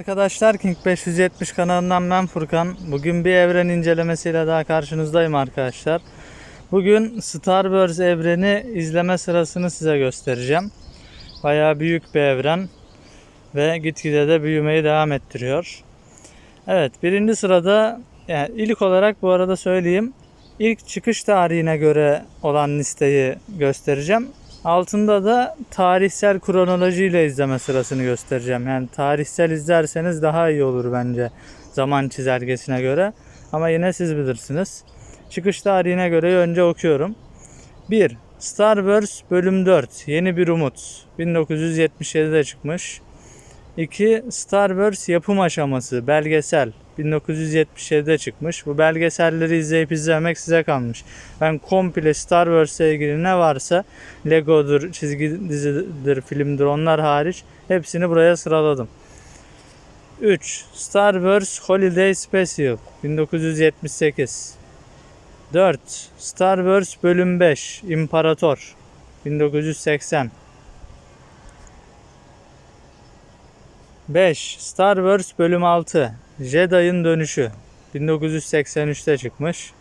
Arkadaşlar King 570 kanalından ben Furkan. Bugün bir evren incelemesiyle daha karşınızdayım arkadaşlar. Bugün Starverse evreni izleme sırasını size göstereceğim. Bayağı büyük bir evren ve gitgide de büyümeyi devam ettiriyor. Evet birinci sırada yani ilk olarak bu arada söyleyeyim. İlk çıkış tarihine göre olan listeyi göstereceğim. Altında da tarihsel kronolojiyle izleme sırasını göstereceğim. Yani tarihsel izlerseniz daha iyi olur bence zaman çizelgesine göre. Ama yine siz bilirsiniz. Çıkış tarihine göre önce okuyorum. 1. Star Wars bölüm 4 Yeni bir umut 1977'de çıkmış. 2. Star Wars yapım aşaması belgesel 1977'de çıkmış. Bu belgeselleri izleyip izlemek size kalmış. Ben komple Star Wars'la ilgili ne varsa Lego'dur, çizgi dizidir, filmdir onlar hariç hepsini buraya sıraladım. 3. Star Wars Holiday Special 1978 4. Star Wars Bölüm 5 İmparator 1980 5. Star Wars Bölüm 6 Jedi'ın Dönüşü 1983'te çıkmış.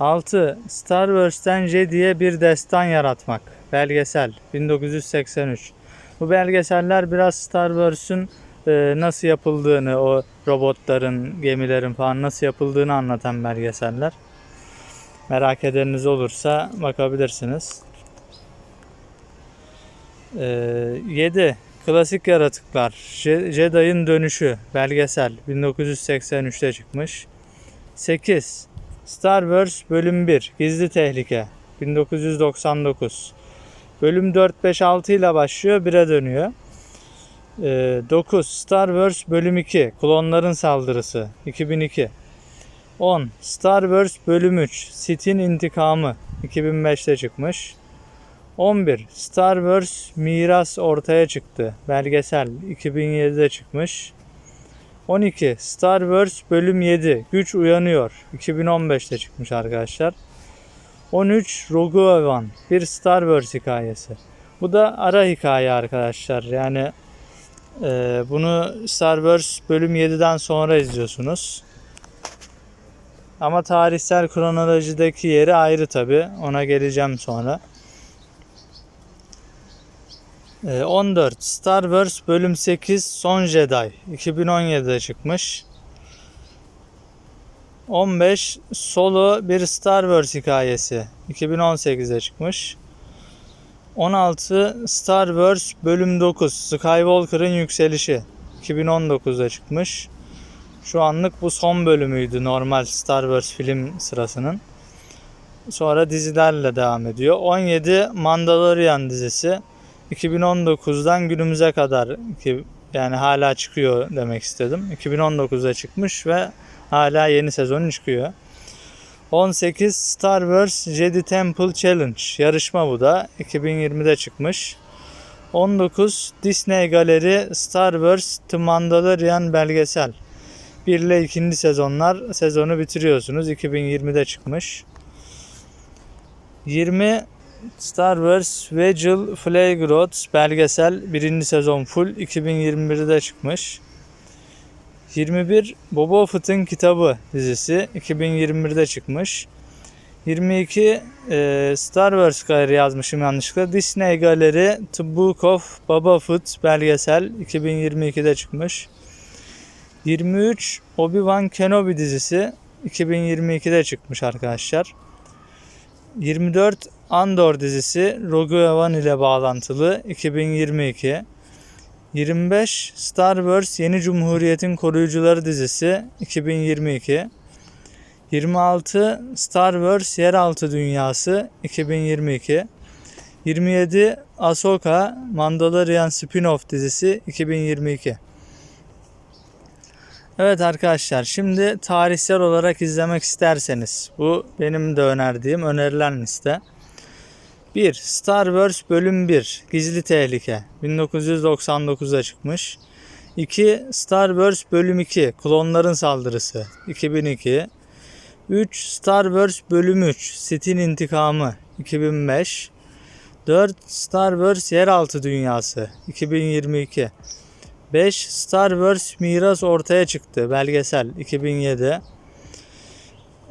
6. Star Wars'ten Jedi'ye bir destan yaratmak belgesel 1983. Bu belgeseller biraz Star Wars'un e, nasıl yapıldığını, o robotların, gemilerin falan nasıl yapıldığını anlatan belgeseller. Merak edeniniz olursa bakabilirsiniz. E, 7. Klasik Yaratıklar Je- Jedi'ın Dönüşü belgesel 1983'te çıkmış. 8. Star Wars Bölüm 1 Gizli Tehlike 1999. Bölüm 4, 5, 6 ile başlıyor 1'e dönüyor. 9. Star Wars Bölüm 2 Klonların Saldırısı 2002. 10. Star Wars Bölüm 3 Sith'in İntikamı 2005'te çıkmış. 11. Star Wars Miras ortaya çıktı. Belgesel 2007'de çıkmış. 12. Star Wars Bölüm 7 Güç Uyanıyor 2015'te çıkmış arkadaşlar. 13. Rogue One bir Star Wars hikayesi. Bu da ara hikaye arkadaşlar. Yani e, bunu Star Wars Bölüm 7'den sonra izliyorsunuz. Ama tarihsel kronolojideki yeri ayrı tabi. Ona geleceğim sonra. Ee, 14 Star Wars bölüm 8 Son Jedi 2017'de çıkmış. 15 Solo bir Star Wars hikayesi 2018'de çıkmış. 16 Star Wars bölüm 9 Skywalker'ın yükselişi 2019'da çıkmış. Şu anlık bu son bölümüydü normal Star Wars film sırasının. Sonra dizilerle devam ediyor. 17 Mandalorian dizisi 2019'dan günümüze kadar ki yani hala çıkıyor demek istedim. 2019'da çıkmış ve hala yeni sezonu çıkıyor. 18 Star Wars Jedi Temple Challenge yarışma bu da 2020'de çıkmış. 19 Disney Galeri Star Wars The Mandalorian belgesel. 1 ile 2. sezonlar sezonu bitiriyorsunuz. 2020'de çıkmış. 20 Star Wars Vegel Flagrot belgesel 1. sezon full 2021'de çıkmış. 21 Boba Fett'in kitabı dizisi 2021'de çıkmış. 22 e, Star Wars galeri yazmışım yanlışlıkla. Disney Galeri The Book of Boba Fett belgesel 2022'de çıkmış. 23 Obi-Wan Kenobi dizisi 2022'de çıkmış arkadaşlar. 24 Andor dizisi Rogue One ile bağlantılı 2022. 25 Star Wars Yeni Cumhuriyet'in Koruyucuları dizisi 2022. 26 Star Wars Yeraltı Dünyası 2022. 27 Ahsoka Mandalorian Spin-off dizisi 2022. Evet arkadaşlar şimdi tarihsel olarak izlemek isterseniz bu benim de önerdiğim önerilen liste. 1. Star Wars Bölüm 1 Gizli Tehlike 1999'da çıkmış. 2. Star Wars Bölüm 2 Klonların Saldırısı 2002. 3. Star Wars Bölüm 3 Sith'in İntikamı 2005. 4. Star Wars Yeraltı Dünyası 2022. 5 Star Wars Miras ortaya çıktı. Belgesel 2007.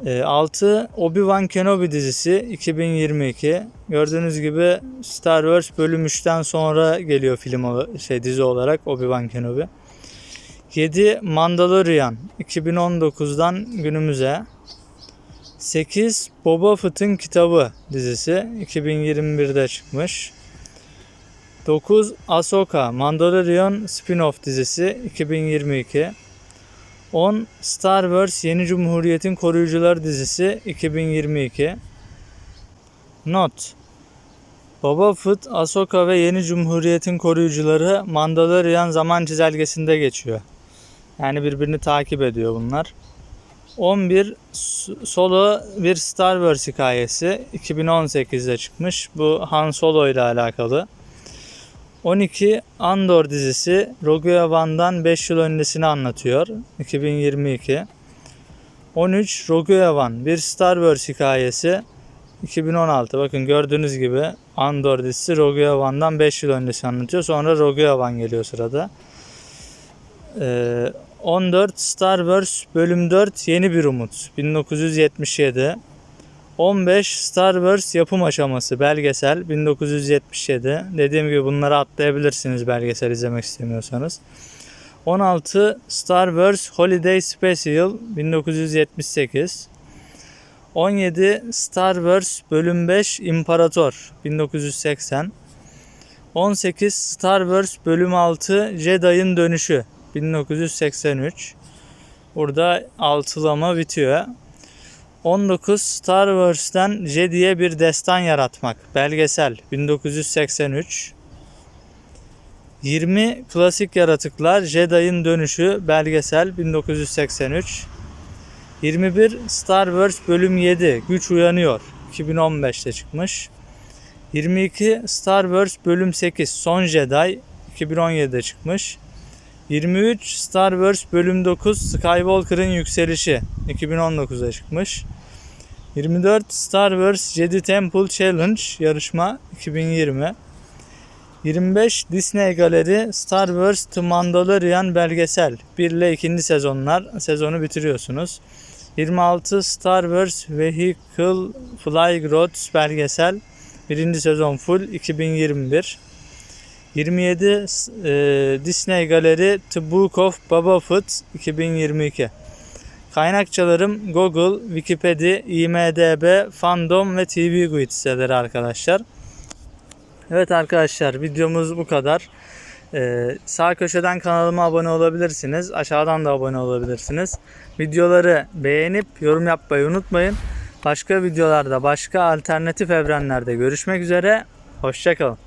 6 Obi-Wan Kenobi dizisi 2022. Gördüğünüz gibi Star Wars bölüm 3'ten sonra geliyor film şey dizi olarak Obi-Wan Kenobi. 7 Mandalorian 2019'dan günümüze. 8 Boba Fett'in kitabı dizisi 2021'de çıkmış. 9 Ahsoka Mandalorian spin-off dizisi 2022. 10 Star Wars Yeni Cumhuriyet'in Koruyucular dizisi 2022. Not Boba Fett, Ahsoka ve Yeni Cumhuriyet'in koruyucuları Mandalorian zaman çizelgesinde geçiyor. Yani birbirini takip ediyor bunlar. 11 S- Solo bir Star Wars hikayesi 2018'de çıkmış. Bu Han Solo ile alakalı. 12 Andor dizisi Rogue One'dan 5 yıl öncesini anlatıyor. 2022. 13 Rogue One bir Star Wars hikayesi 2016. Bakın gördüğünüz gibi Andor dizisi Rogue One'dan 5 yıl öncesi anlatıyor. Sonra Rogue One geliyor sırada. Ee, 14 Star Wars bölüm 4 Yeni Bir Umut 1977. 15 Star Wars yapım aşaması belgesel 1977. Dediğim gibi bunları atlayabilirsiniz belgesel izlemek istemiyorsanız. 16 Star Wars Holiday Special 1978. 17 Star Wars bölüm 5 İmparator 1980. 18 Star Wars bölüm 6 Jedi'ın dönüşü 1983. Burada altılama bitiyor. 19 Star Wars'tan Jedi'ye bir destan yaratmak. Belgesel 1983. 20 Klasik Yaratıklar Jedi'ın Dönüşü belgesel 1983. 21 Star Wars bölüm 7 Güç Uyanıyor 2015'te çıkmış. 22 Star Wars bölüm 8 Son Jedi 2017'de çıkmış. 23 Star Wars bölüm 9 Skywalker'ın Yükselişi 2019'da çıkmış. 24 Star Wars Jedi Temple Challenge yarışma 2020. 25 Disney Galeri Star Wars The Mandalorian belgesel 1 ile 2. sezonlar sezonu bitiriyorsunuz. 26 Star Wars Vehicle Flying Roads belgesel 1. sezon full 2021. 27 e, Disney Galeri The Book of Boba Fett 2022. Kaynakçalarım Google, Wikipedia, IMDB, Fandom ve TV Guide siteleri arkadaşlar. Evet arkadaşlar videomuz bu kadar. Ee, sağ köşeden kanalıma abone olabilirsiniz. Aşağıdan da abone olabilirsiniz. Videoları beğenip yorum yapmayı unutmayın. Başka videolarda, başka alternatif evrenlerde görüşmek üzere. Hoşçakalın.